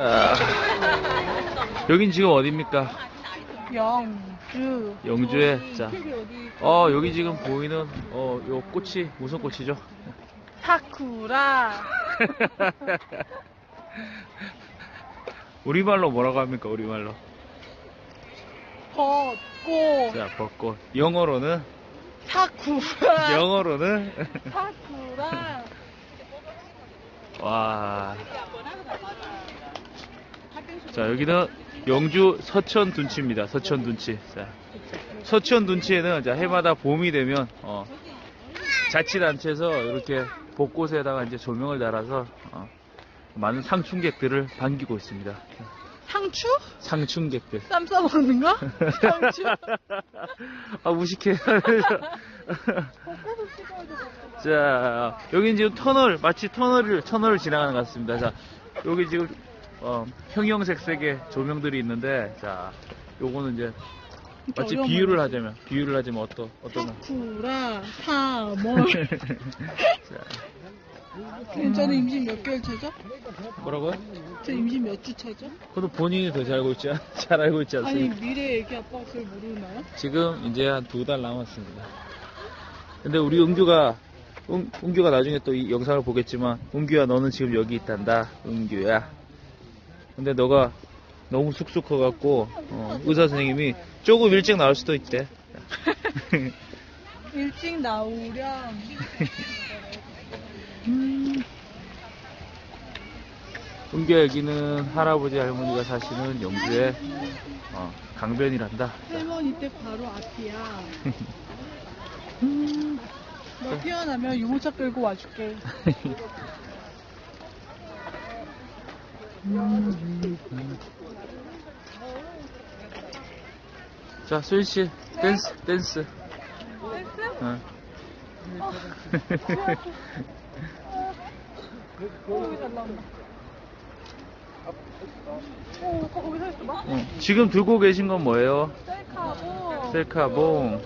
아, 여긴 지금 어디입니까? 영주. 영주에 자, 어 여기 지금 보이는 어 요 꽃이 무슨 꽃이죠? 사쿠라. 우리말로 뭐라고 합니까? 우리말로 벚꽃. 자 벚꽃 영어로는 사쿠라. 영어로는 사쿠라. 와. 자, 여기는 영주 서천 둔치입니다. 서천 둔치. 자, 서천 둔치에는 자, 해마다 봄이 되면 어, 자치단체에서 이렇게 곳곳에다가 이제 조명을 달아서 어, 많은 상충객들을 반기고 있습니다. 상추? 상충객들. 쌈 싸먹는 거? 상추? 아, 무식해. 자, 여기 지금 터널, 마치 터널을, 터널을 지나가는 것 같습니다. 자, 여기 지금, 어, 형형색색의 조명들이 있는데, 자, 요거는 이제, 마치 어려운 비유를 말이지. 하자면, 비유를 하자면 어떠, 어떤, 사쿠라. 3월. 저는 임신 몇 개월 차죠? 뭐라고요? 저 임신 몇 주 차죠? 그것도 본인이 더 잘 알고 있지, 않- 잘 알고 있지 아니 않습니까? 미래 애기 아빠가 그걸 모르나요? 지금 이제 한 두 달 남았습니다. 근데 우리 은규가, 은, 은규가 나중에 또 이 영상을 보겠지만, 은규야, 너는 지금 여기 있단다. 은규야. 근데 너가 너무 쑥쑥 커갖고, 어, 의사 선생님이 조금 일찍 나올 수도 있대. 일찍 나오렴. 음, 은규야, 여기는 할아버지, 할머니가 사시는 영주의 어, 강변이란다. 할머니 댁 바로 앞이야. 음, 너 태어나면 유모차 끌고 와줄게. 자, 수인 씨, 댄스, 댄스. 어. 오, 봐. 어, 지금 들고 계신 건 뭐예요? 셀카고. 셀카봉.